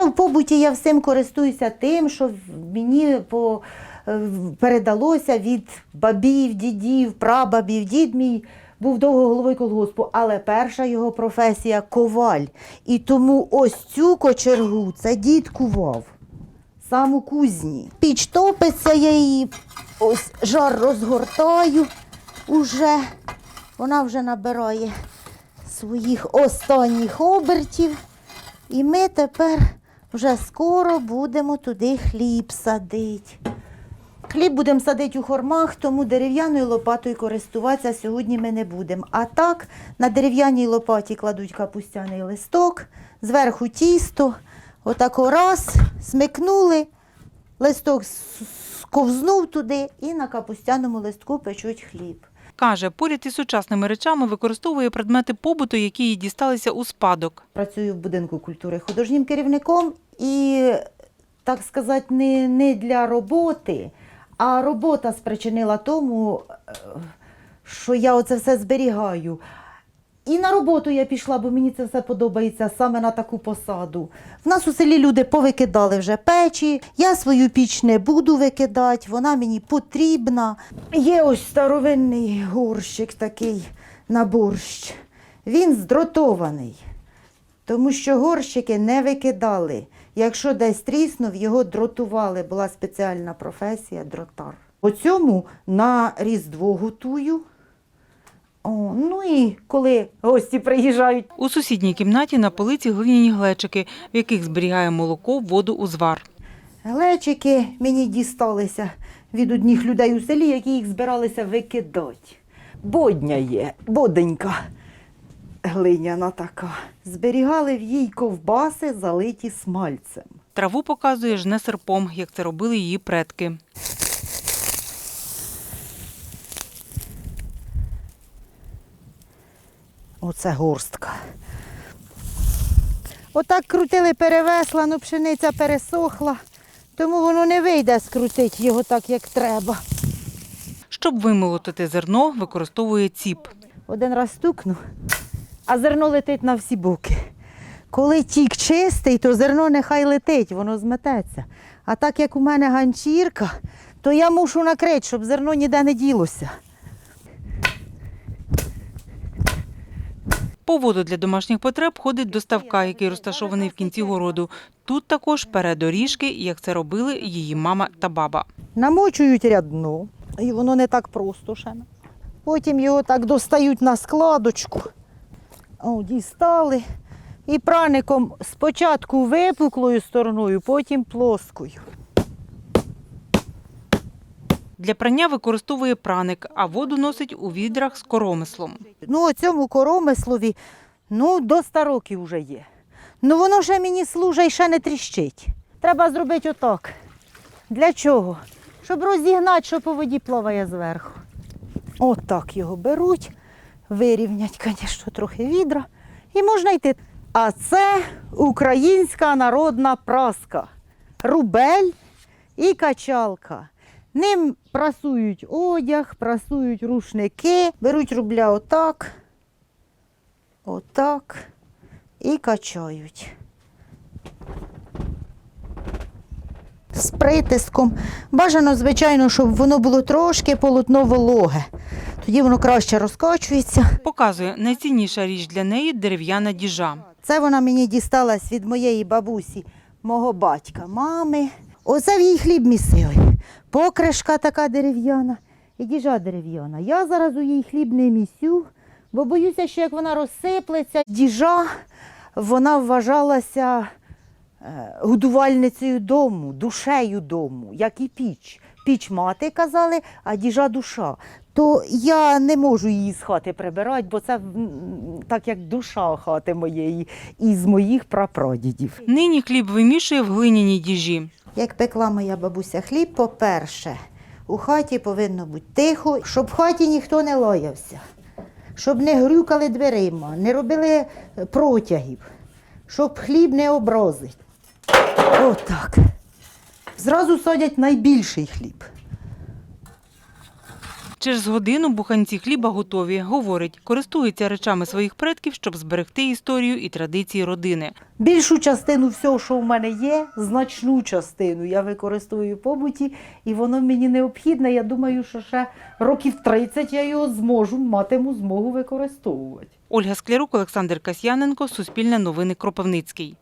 В побуті я всім користуюся тим, що мені по, е, передалося від бабів, дідів, прабабів. Дід мій був довго головою колгоспу, але перша його професія коваль. І тому ось цю кочергу це дід кував. Сам у кузні. Піч топиться, я її ось жар розгортаю уже. Вона вже набирає своїх останніх обертів. І ми тепер вже скоро будемо туди хліб садити. Хліб будемо садити у хормах, тому дерев'яною лопатою користуватися сьогодні ми не будемо. А так, на дерев'яній лопаті кладуть капустяний листок, зверху тісто, отако раз, смикнули, листок сковзнув туди і на капустяному листку печуть хліб. Каже, поряд із сучасними речами використовує предмети побуту, які їй дісталися у спадок. Працюю в будинку культури художнім керівником і, так сказати, не, не для роботи, а робота спричинила тому, е, що я оце все зберігаю. І на роботу я пішла, бо мені це все подобається саме на таку посаду. В нас у селі люди повикидали вже печі. Я свою піч не буду викидати, вона мені потрібна. Є ось старовинний горщик такий на борщ. Він здротований, тому що горщики не викидали. Якщо десь тріснув, його дротували. Була спеціальна професія дротар. По цьому на Різдво готую. О, ну і коли гості приїжджають, У сусідній кімнаті на полиці глиняні глечики, в яких зберігає молоко, воду, узвар. глечики мені дісталися від одних людей у селі, які їх збиралися викидати. Бодня є, боденька глиняна така. Зберігали в їй ковбаси, залиті смальцем. Траву показує жне серпом, як це робили її предки. Оце горстка. Отак крутили, перевесла, ну пшениця пересохла, тому воно не вийде скрутити його так, як треба. Щоб вимолотити зерно, використовує ціп. Один раз стукну, а зерно летить на всі боки. Коли тік чистий, то зерно нехай летить, воно змететься. А так як у мене ганчірка, то я мушу накрити, щоб зерно ніде не ділося. По воду для домашніх потреб ходить до ставка, який розташований в кінці городу. Тут також передоріжки, як це робили її мама та баба. Намочують рядно, і воно не так просто ще. Потім його так достають на складочку. О, дістали. І праником спочатку випуклою стороною, потім плоскою. Для прання використовує праник, а воду носить у відрах з коромислом. Ну, цьому коромислові ну, до 100 років вже є. Ну воно ще мені служить і ще не тріщить. Треба зробити отак. Для чого? Щоб розігнати, що по воді плаває зверху. Отак його беруть, вирівнять, звісно, трохи відра, і можна йти. А це українська народна праска. Рубель і качалка. Ним прасують одяг, прасують рушники, беруть рубля отак, отак і качають. З притиском. Бажано, звичайно, щоб воно було трошки полотно вологе. Тоді воно краще розкачується. Показує найцінніша річ для неї дерев'яна діжа. Це вона мені дісталась від моєї бабусі, мого батька, мами. Оце в їй хліб місили. Покришка така дерев'яна і діжа дерев'яна. Я зараз у їй хліб не місю, бо боюся, що як вона розсиплеться, діжа вона вважалася е, годувальницею дому, душею дому, як і піч. Піч мати казали, а діжа душа. То я не можу її з хати прибирати, бо це так як душа хати моєї і з моїх прапрадідів. Нині хліб вимішує в глиняній діжі. Як пекла моя бабуся хліб, по-перше, у хаті повинно бути тихо, щоб в хаті ніхто не лаявся, щоб не грюкали дверима, не робили протягів, щоб хліб не образить. Отак. Зразу садять найбільший хліб. Через годину буханці хліба готові. Говорить, користується речами своїх предків, щоб зберегти історію і традиції родини. Більшу частину всього, що в мене є, значну частину я використовую в побуті, і воно мені необхідне. Я думаю, що ще років 30 я його зможу, матиму змогу використовувати. Ольга Склярук, Олександр Касьяненко, Суспільне новини Кропивницький.